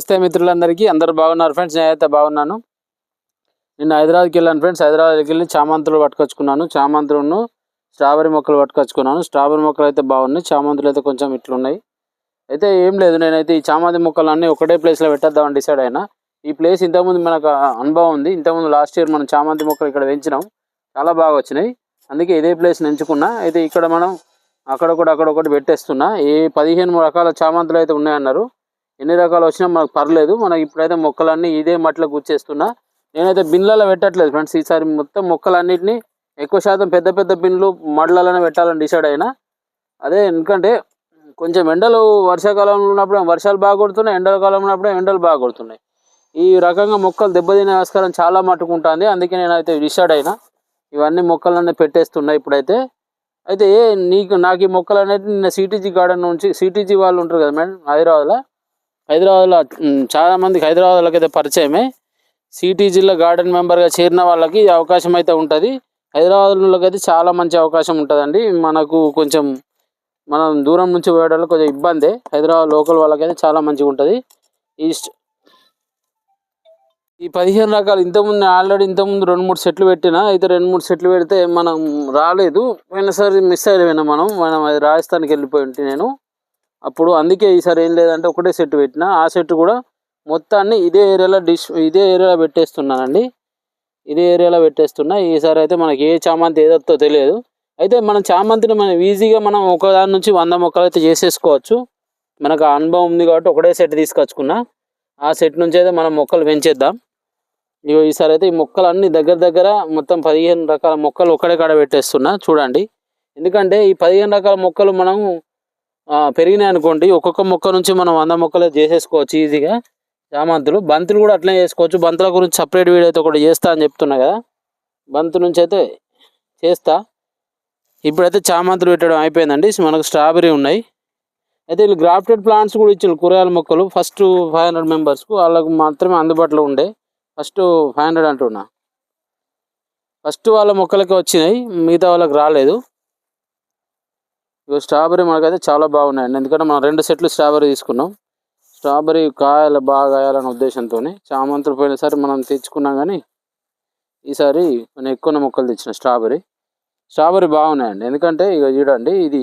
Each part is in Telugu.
నమస్తే మిత్రులందరికీ. అందరు బాగున్నారు ఫ్రెండ్స్? నేనైతే బాగున్నాను. నిన్న హైదరాబాద్కి వెళ్ళాను ఫ్రెండ్స్. హైదరాబాద్కి వెళ్ళి చామంతులు పట్టుకొచ్చుకున్నాను. చామంతులను స్ట్రాబెరీ మొక్కలు పట్టుకొచ్చుకున్నాను. స్ట్రాబెరీ మొక్కలు అయితే బాగున్నాయి. చామంతులు అయితే కొంచెం ఇట్లున్నాయి. అయితే ఏం లేదు నేనైతే ఈ చామంతి మొక్కలు అన్నీ ఒకటే ప్లేస్లో పెట్టేద్దామని డిసైడ్ అయినా. ఈ ప్లేస్ ఇంతకుముందు మనకు అనుభవం ఉంది. ఇంతకుముందు లాస్ట్ ఇయర్ మనం చామంతి మొక్కలు ఇక్కడ పెంచినాం. చాలా బాగా వచ్చినాయి. అందుకే ఇదే ప్లేస్ని ఎంచుకున్నా. అయితే ఇక్కడ మనం అక్కడ కూడా అక్కడ ఒకటి పెట్టేస్తున్నా. ఏ పదిహేను రకాల చామంతులు అయితే ఉన్నాయన్నారు. ఎన్ని రకాలు వచ్చినా మనకు పర్లేదు. మనకి ఇప్పుడైతే మొక్కలన్నీ ఇదే మట్టిలో గుచ్చేస్తున్నా. నేనైతే బిన్లలో పెట్టట్లేదు ఫ్రెండ్స్. ఈసారి మొత్తం మొక్కలన్నిటిని ఎక్కువ శాతం పెద్ద పెద్ద బిన్లు మడలలోనే పెట్టాలని డిసైడ్ అయినా. అదే ఎందుకంటే కొంచెం ఎండలు వర్షాకాలంలో ఉన్నప్పుడు వర్షాలు బాగా కొడుతున్నాయి. ఎండాకాలం ఉన్నప్పుడు ఎండలు బాగా కొడుతున్నాయి. ఈ రకంగా మొక్కలు దెబ్బతినే ఆస్కారం చాలా మట్టుకుంటుంది అందుకే నేనైతే డిసైడ్ అయినా ఇవన్నీ మొక్కలన్నీ పెట్టేస్తున్నా ఇప్పుడైతే. అయితే నీకు నాకు ఈ మొక్కలు అనేది నిన్న సిటీజీ గార్డెన్ నుంచి సిటీజీ వాళ్ళు ఉంటారు కదా మేడం హైదరాబాద్లో. హైదరాబాద్లో చాలామందికి చాలా మందికి హైదరాబాద్లోకి అయితే పరిచయమే. సిటీ జిల్లా గార్డెన్ మెంబర్గా చేరిన వాళ్ళకి ఈ అవకాశం అయితే ఉంటుంది. హైదరాబాద్లోకి అయితే చాలా మంచి అవకాశం ఉంటుందండి. మనకు కొంచెం మనం దూరం నుంచి పోయేటప్పుడు కొంచెం ఇబ్బందే. హైదరాబాద్ లోకల్ వాళ్ళకైతే చాలా మంచిగా ఉంటుంది. ఈ ఈ పదిహేను రకాలు ఇంతకుముందు ఆల్రెడీ ఇంతకుముందు రెండు మూడు సెట్లు పెట్టినా అయితే రెండు మూడు సెట్లు పెడితే మనం రాలేదు. పోయినసారి మిస్ అయిపోయినా మనం. మనం అది రాజస్థాన్కి వెళ్ళిపోయి ఉంటే నేను. అప్పుడు అందుకే ఈసారి ఏం లేదంటే ఒకటే సెట్ పెట్టిన. ఆ సెట్ కూడా మొత్తాన్ని ఇదే ఏరియాలో డిష్ ఇదే ఏరియాలో పెట్టేస్తున్నానండి. ఇదే ఏరియాలో పెట్టేస్తున్నా. ఈసారి అయితే మనకి ఏ చామంతి ఏదొత్తో తెలియదు. అయితే మనం చామంతిని మనం ఈజీగా మనం ఒకదాని నుంచి వంద మొక్కలు అయితే చేసేసుకోవచ్చు. మనకు ఆ అనుభవం ఉంది కాబట్టి ఒకటే సెట్ తీసుకొచ్చుకున్నా. ఆ సెట్ నుంచి అయితే మనం మొక్కలు పెంచేద్దాం. ఇగో ఈసారి అయితే ఈ మొక్కలు అన్ని దగ్గర దగ్గర మొత్తం పదిహేను రకాల మొక్కలు ఒకటే కాడ పెట్టేస్తున్నా. చూడండి. ఎందుకంటే ఈ పదిహేను రకాల మొక్కలు మనం పెరిగినాయి అనుకోండి ఒక్కొక్క మొక్క నుంచి మనం వంద మొక్కలు చేసేసుకోవచ్చు ఈజీగా. చామంతులు బంతులు కూడా అట్లనే చేసుకోవచ్చు. బంతుల గురించి సపరేట్ వీడియో అయితే ఒకటి చేస్తా అని చెప్తున్నా కదా. బంతు నుంచి అయితే చేస్తా. ఇప్పుడైతే చామంతులు పెట్టడం అయిపోయిందండి. మనకు స్ట్రాబెరీ ఉన్నాయి. అయితే వీళ్ళు గ్రాఫ్టెడ్ ప్లాంట్స్ కూడా ఇచ్చిన కూరగాయల మొక్కలు. ఫస్ట్ ఫైవ్ హండ్రెడ్ మెంబర్స్కు వాళ్ళకు మాత్రమే అందుబాటులో ఉండే. ఫస్ట్ ఫైవ్ హండ్రెడ్ అంటున్నా. ఫస్ట్ వాళ్ళ మొక్కలకి వచ్చినాయి మిగతా వాళ్ళకి రాలేదు. ఇక స్ట్రాబెరీ మనకైతే చాలా బాగున్నాయండి. ఎందుకంటే మనం రెండు సెట్లు స్ట్రాబెరీ తీసుకున్నాం. స్ట్రాబెరీ కాయలు బాగా కాయాలనే ఉద్దేశంతో చామంతులు పోయినసారి మనం తెచ్చుకున్నాం కానీ ఈసారి మనం ఎక్కువ మొక్కలు తెచ్చిన స్ట్రాబెరీ స్ట్రాబెరీ బాగున్నాయండి. ఎందుకంటే ఇక చూడండి ఇది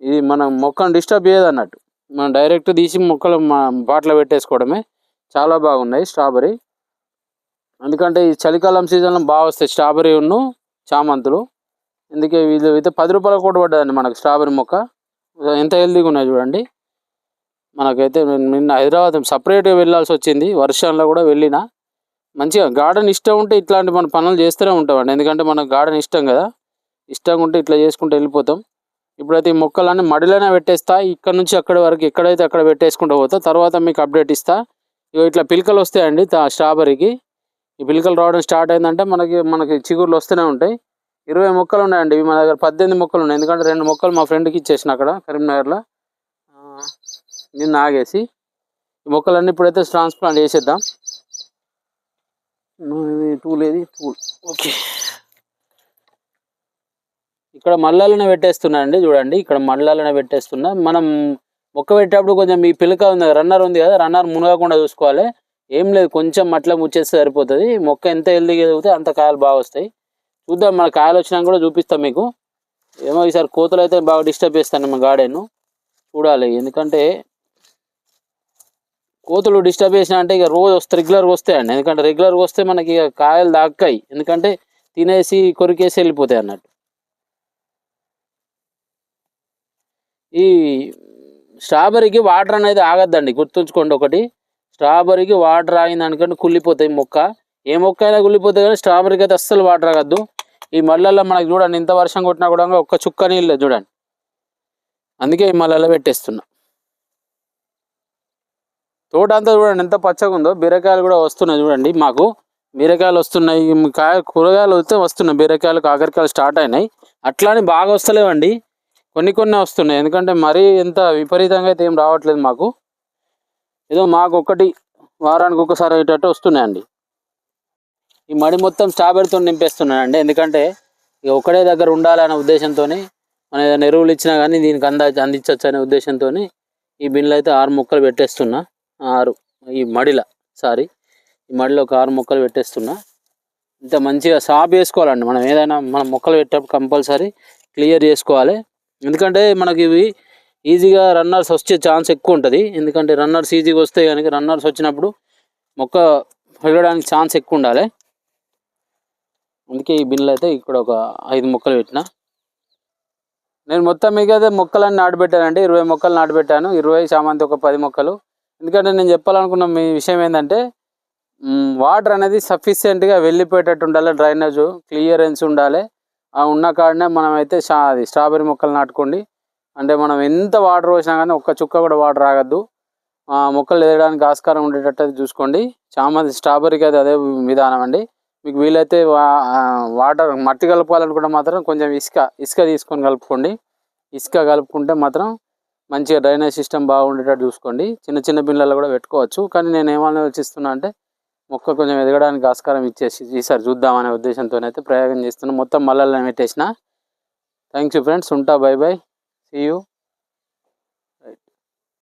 ఇది మనం మొక్కను డిస్టర్బ్ చేయదు అన్నట్టు మనం డైరెక్ట్ తీసి మొక్కలు మా బాటలో పెట్టేసుకోవడమే. చాలా బాగున్నాయి స్ట్రాబెరీ ఎందుకంటే ఈ చలికాలం సీజన్లో బాగా వస్తాయి స్ట్రాబెరీ ఉన్ను చామంతులు. ఎందుకే ఇది అయితే పది రూపాయల కూడా పడ్డదండి మనకు స్ట్రాబెరీ మొక్క. ఎంత హెల్తీగా ఉన్నాయి చూడండి. మనకైతే నిన్న హైదరాబాద్ సపరేట్గా వెళ్ళాల్సి వచ్చింది. వర్షంలో కూడా వెళ్ళిన. మంచిగా గార్డెన్ ఇష్టం ఉంటే ఇట్లాంటి మన పనులు చేస్తూనే ఉంటామండి. ఎందుకంటే మనకు గార్డెన్ ఇష్టం కదా. ఇష్టంగా ఉంటే ఇట్లా చేసుకుంటూ వెళ్ళిపోతాం. ఇప్పుడైతే ఈ మొక్కలన్నీ మడిలోనే పెట్టేస్తా. ఇక్కడ నుంచి అక్కడి వరకు ఎక్కడైతే అక్కడ పెట్టేసుకుంటూ పోతా. తర్వాత మీకు అప్డేట్ ఇస్తా. ఇగో ఇట్లా పిలకలు వస్తాయండి స్ట్రాబెరీకి. స్ట్రాబెర్రీకి ఈ పిలకలు రావడం స్టార్ట్ అయిందంటే మనకి మనకి చిగుర్లు వస్తూనే ఉంటాయి. ఇరవై మొక్కలు ఉన్నాయండి. ఇవి మన దగ్గర పద్దెనిమిది మొక్కలు ఉన్నాయి. ఎందుకంటే రెండు మొక్కలు మా ఫ్రెండ్కి ఇచ్చేసిన అక్కడ కరీంనగర్లో. నిన్న ఆగేసి. ఈ మొక్కలన్నీ ఇప్పుడైతే ట్రాన్స్ప్లాంట్ చేసేద్దాం. టూల్ ఏది? Tool okay. ఇక్కడ మళ్ళాలనే పెట్టేస్తున్నా అండి చూడండి. ఇక్కడ మళ్ళాలనే పెట్టేస్తున్నా. మనం మొక్క పెట్టేటప్పుడు కొంచెం ఈ పిలక ఉంది రన్నర్ ఉంది కదా రన్నర్ మునగకుండా చూసుకోవాలి. ఏం లేదు కొంచెం మట్ల ముచ్చేస్తే సరిపోతుంది. మొక్క ఎంత హెల్దీగా ఎదిగితే అంత కాయలు బాగా వస్తాయి. చూద్దాం మన కాయలు వచ్చినాక కూడా చూపిస్తాం మీకు. ఏమో ఈసారి కోతలు అయితే బాగా డిస్టర్బ్ చేస్తాను మా గార్డెన్. చూడాలి ఎందుకంటే కోతులు డిస్టర్బ్ చేసిన అంటే ఇక రోజు వస్తే రెగ్యులర్గా వస్తాయండి. ఎందుకంటే రెగ్యులర్గా వస్తే మనకి ఇక కాయలు దాక్కాయి ఎందుకంటే తినేసి కొరికేసి వెళ్ళిపోతాయి అన్నట్టు. ఈ స్ట్రాబెర్రీకి వాటర్ అనేది ఆగద్దండి గుర్తుంచుకోండి ఒకటి. స్ట్రాబెర్రీకి వాటర్ ఆగింది అనుకోండి కుళ్ళిపోతాయి మొక్క. ఏ మొక్క అయినా కుళ్ళిపోతాయి కానీ స్ట్రాబెర్రీకి అయితే అస్సలు వాటర్ ఆగద్దు. ఈ మళ్ళల్లో మనకి చూడండి ఇంత వర్షం కొట్టినా కూడా ఒక్క చుక్క నీళ్ళు చూడండి. అందుకే ఈ మళ్ళల్లో పెట్టేస్తున్నా. తోట అంతా చూడండి ఎంత పచ్చగా ఉందో. బీరకాయలు కూడా వస్తున్నాయి చూడండి మాకు. బీరకాయలు వస్తున్నాయి కాయ కూరగాయలు వస్తే వస్తున్నాయి. బీరకాయలు కాకరకాయలు స్టార్ట్ అయినాయి. అట్లానే బాగా వస్తలేవండి. కొన్ని కొన్ని వస్తున్నాయి. ఎందుకంటే మరీ ఎంత విపరీతంగా అయితే ఏం రావట్లేదు మాకు. ఏదో మాకు ఒకటి వారానికి ఒకసారి అయ్యేటట్టు వస్తున్నాయండి. ఈ మడి మొత్తం స్ట్రాబెర్రీతో నింపేస్తున్నానండి. ఎందుకంటే ఇక ఒకటే దగ్గర ఉండాలనే ఉద్దేశంతో మనం ఏదైనా ఎరువులు ఇచ్చినా కానీ దీనికి అంద అందించవచ్చు అనే ఉద్దేశంతో ఈ బిన్లో అయితే ఆరు మొక్కలు పెట్టేస్తున్నా. ఆరు ఈ మడిల సారీ ఈ మడిలో ఒక ఆరు మొక్కలు పెట్టేస్తున్నా. ఇంత మంచిగా సాప్ చేసుకోవాలండి మనం ఏదైనా మనం మొక్కలు పెట్టేటప్పుడు కంపల్సరీ క్లియర్ చేసుకోవాలి. ఎందుకంటే మనకి ఇవి ఈజీగా రన్నర్స్ వచ్చే ఛాన్స్ ఎక్కువ ఉంటుంది. ఎందుకంటే రన్నర్స్ ఈజీగా వస్తే కనుక రన్నర్స్ వచ్చినప్పుడు మొక్క పెరగడానికి ఛాన్స్ ఎక్కువ ఉండాలి. అందుకే ఈ బిన్లు అయితే ఇక్కడ ఒక ఐదు మొక్కలు పెట్టిన. నేను మొత్తం మిగతా మొక్కలన్నీ నాటుబెట్టానండి. ఇరవై మొక్కలు నాటబెట్టాను. ఇరవై చామంతి ఒక పది మొక్కలు. ఎందుకంటే నేను చెప్పాలనుకున్న మీ విషయం ఏంటంటే వాటర్ అనేది సఫిషియెంట్గా వెళ్ళిపోయేటట్టు ఉండాలి. డ్రైనేజ్ క్లియరెన్స్ ఉండాలి. ఆ ఉన్న కాడనే మనం అయితే షా అది స్ట్రాబెర్రీ మొక్కలు నాటుకోండి. అంటే మనం ఎంత వాటర్ పోసినా కానీ ఒక్క చుక్క కూడా వాటర్ ఆగద్దు ఆ మొక్కలు ఎదగడానికి ఆస్కారం ఉండేటట్టు చూసుకోండి. చామంతి స్ట్రాబెర్రీకి అయితే అదే విధానం అండి. మీకు వీలైతే వా- వాటర్ మట్టి కలపాలనుకుంటే మాత్రం కొంచెం ఇసుక ఇసుక తీసుకొని కలుపుకోండి. ఇసుక కలుపుకుంటే మాత్రం మంచిగా డ్రైనేజ్ సిస్టమ్ బాగుండేటట్టు చూసుకోండి. చిన్న చిన్న బిళ్ళల్లో కూడా పెట్టుకోవచ్చు. కానీ నేను ఏమని ఆలోచిస్తున్నా అంటే మొక్క కొంచెం ఎదగడానికి ఆస్కారం ఇచ్చేసి ఈసారి చూద్దామనే ఉద్దేశంతో అయితే ప్రయోగం చేస్తున్నాను మొత్తం మల్లెలను పెట్టేసిన. Thank you friends. ఉంటా. Bye bye. See you.